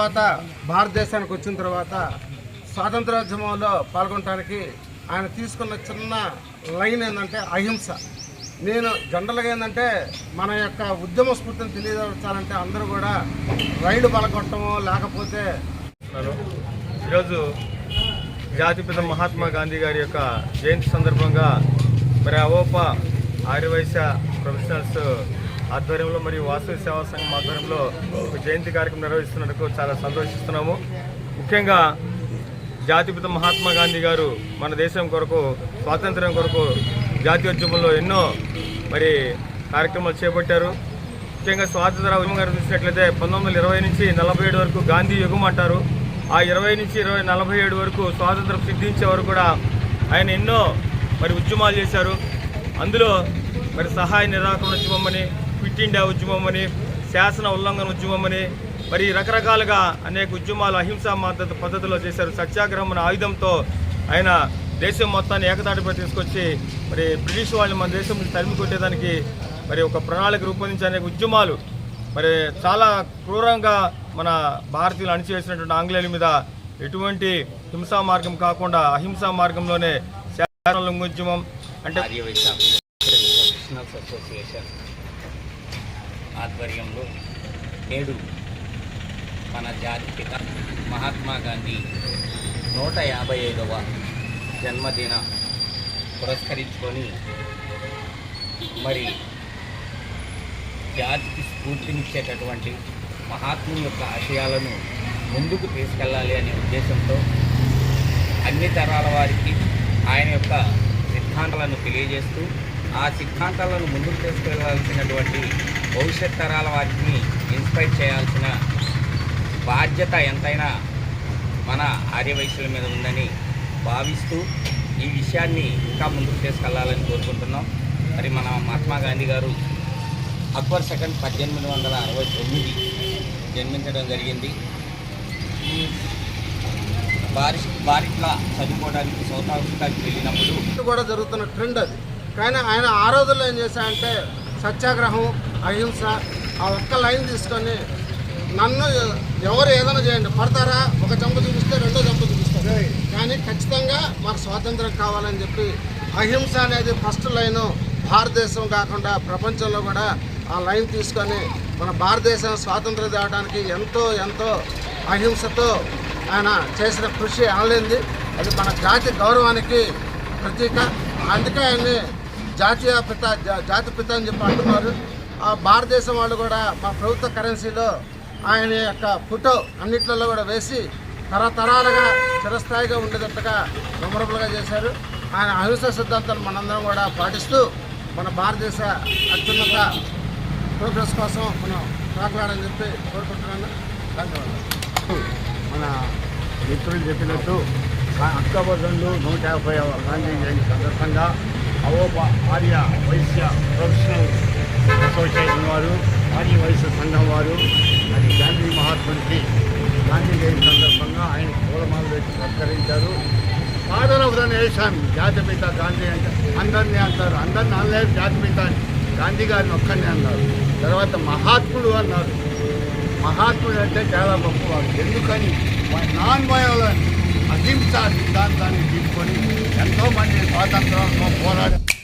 తర్వాత భారతదేశానికి వచ్చిన తర్వాత స్వాతంత్రోద్యమంలో పాల్గొనడానికి ఆయన తీసుకున్న చిన్న లైన్ ఏంటంటే అహింస. నేను జనరల్గా ఏంటంటే మన యొక్క ఉద్యమ స్ఫూర్తిని తెలియజేయాలంటే అందరూ కూడా రైలు బలగొట్టమో లేకపోతే ఈరోజు జాతిపిత మహాత్మా గాంధీ గారి యొక్క జయంతి సందర్భంగా మరి అవోప ఆర్యవైశ్య ప్రొఫెషనల్స్ ఆధ్వర్యంలో మరియు వాసవి సేవా సంఘం ఆధ్వర్యంలో ఒక జయంతి కార్యక్రమం నిర్వహిస్తున్నందుకు చాలా సంతోషిస్తున్నాము. ముఖ్యంగా జాతిపిత మహాత్మా గాంధీ గారు మన దేశం కొరకు స్వాతంత్ర్యం కొరకు జాతీయోద్యమంలో ఎన్నో మరి కార్యక్రమాలు చేపట్టారు. ముఖ్యంగా స్వాతంత్ర ఉద్యమం గారు చూసినట్లయితే పంతొమ్మిది వందల ఇరవై నుంచి నలభై ఏడు వరకు గాంధీ యుగం అంటారు. ఆ ఇరవై నుంచి ఇరవై నలభై ఏడు వరకు స్వాతంత్రం సిద్ధించే వరకు కూడా ఆయన ఎన్నో మరి ఉద్యమాలు చేశారు. అందులో మరి సహాయ నిరాకరణ ఉద్యమం అని క్విట్ ఇండియా ఉద్యమం అని శాసన ఉల్లంఘన ఉద్యమం అని మరి రకరకాలుగా అనేక ఉద్యమాలు అహింసా మద్దతు పద్ధతిలో చేశారు. సత్యాగ్రహం ఆయుధంతో ఆయన దేశం మొత్తాన్ని ఏకతాటిపై తీసుకొచ్చి మరి బ్రిటిష్ వాళ్ళని మన దేశం తరిమి కొట్టేదానికి మరి ఒక ప్రణాళిక రూపొందించి అనేక ఉద్యమాలు మరి చాలా క్రూరంగా మన భారతీయులు అణిచివేసినటువంటి ఆంగ్లేయుల మీద ఎటువంటి హింసా మార్గం కాకుండా అహింసా మార్గంలోనే శాసన ఉద్యమం అంటే ఆధ్వర్యంలో నేడు మన జాతిపిత మహాత్మా గాంధీ నూట యాభై ఐదవ జన్మదిన పురస్కరించుకొని మరి జాతికి స్ఫూర్తినిచ్చేటటువంటి మహాత్ముని యొక్క ఆశయాలను ముందుకు తీసుకెళ్ళాలి అనే ఉద్దేశంతో అన్ని తరాల వారికి ఆయన యొక్క సిద్ధాంతాలను తెలియజేస్తూ ఆ సిద్ధాంతాలను ముందుకు తీసుకెళ్ళాల్సినటువంటి భవిష్యత్ తరాల వారిని ఇన్స్పైర్ చేయాల్సిన బాధ్యత ఎంతైనా మన ఆర్యవైశ్యుల మీద ఉందని భావిస్తూ ఈ విషయాన్ని ఇంకా ముందుకు తీసుకెళ్ళాలని కోరుకుంటున్నాం. మరి మన మహాత్మా గాంధీ గారు అక్బర్ సెకండ్ పద్దెనిమిది వందల అరవై తొమ్మిది జన్మించడం జరిగింది. బారిష్ బారిట్లా చదువుకోవడానికి సౌత్ ఆఫ్రికాకి వెళ్ళినప్పుడు కూడా జరుగుతున్న ట్రెండ్ అది. కానీ ఆయన ఆ రోజుల్లో ఏం చేశాయంటే సత్యాగ్రహం అహింస ఆ ఒక్క లైన్ తీసుకొని నన్ను ఎవరు ఏదైనా చేయండి. పడతారా? ఒక చంప చూపిస్తే రెండో చంప చూపిస్తారు. కానీ ఖచ్చితంగా మాకు స్వాతంత్రం కావాలని చెప్పి అహింస అనేది ఫస్ట్ లైన్ భారతదేశం కాకుండా ప్రపంచంలో కూడా ఆ లైన్ తీసుకొని మన భారతదేశం స్వాతంత్రం తేవడానికి ఎంతో ఎంతో అహింసతో ఆయన చేసిన కృషి అనలేంది అది మన జాతి గౌరవానికి ప్రతీక. అందుకే ఆయన్ని జాతీయ పిత జా- జాతి పిత అని చెప్పి అంటున్నారు. ఆ భారతదేశం వాళ్ళు కూడా మా ప్రభుత్వ కరెన్సీలో ఆయన యొక్క ఫోటో అన్నిట్లలో కూడా వేసి తరతరాలుగా చిరస్థాయిగా ఉండేటట్టుగా మెమరబుల్గా చేశారు. ఆయన అహింస సిద్ధాంతాన్ని మనందరం కూడా పాటిస్తూ మన భారతదేశ అత్యున్నత ప్రోగ్రెస్ కోసం మనం కాకలాడని చెప్పి కోరుకుంటున్నాను. ధన్యవాదాలు. మన మిత్రులు చెప్పినట్టు అక్టోబర్ రెండు నూట యాభై గాంధీ జయంతి సందర్భంగా అవోప ఆర్య వైశ్య ప్రొఫెషనల్ అసోసియేషన్ వారు ఆర్య వైశ్య సంఘం వారు అది గాంధీ మహాత్ముడికి గాంధీ జయంతి సందర్భంగా ఆయన పూలమాలు వేసి సత్కరించారు. ఫాదర్ ఉదయం ద జాతిపిత గాంధీ అంటే అందరినీ అంటారు. అందరిని అనలేదు జాతిపిత గాంధీ గారిని ఒక్కరిని అన్నారు. తర్వాత మహాత్ముడు అన్నారు. మహాత్ముడు అంటే చాలా గొప్పవాడు ఎందుకని? Non violence. అహింసా సిద్ధాంతాన్ని తీసుకొని ఎంతోమంది స్వాతంత్రంలో పోరాడారు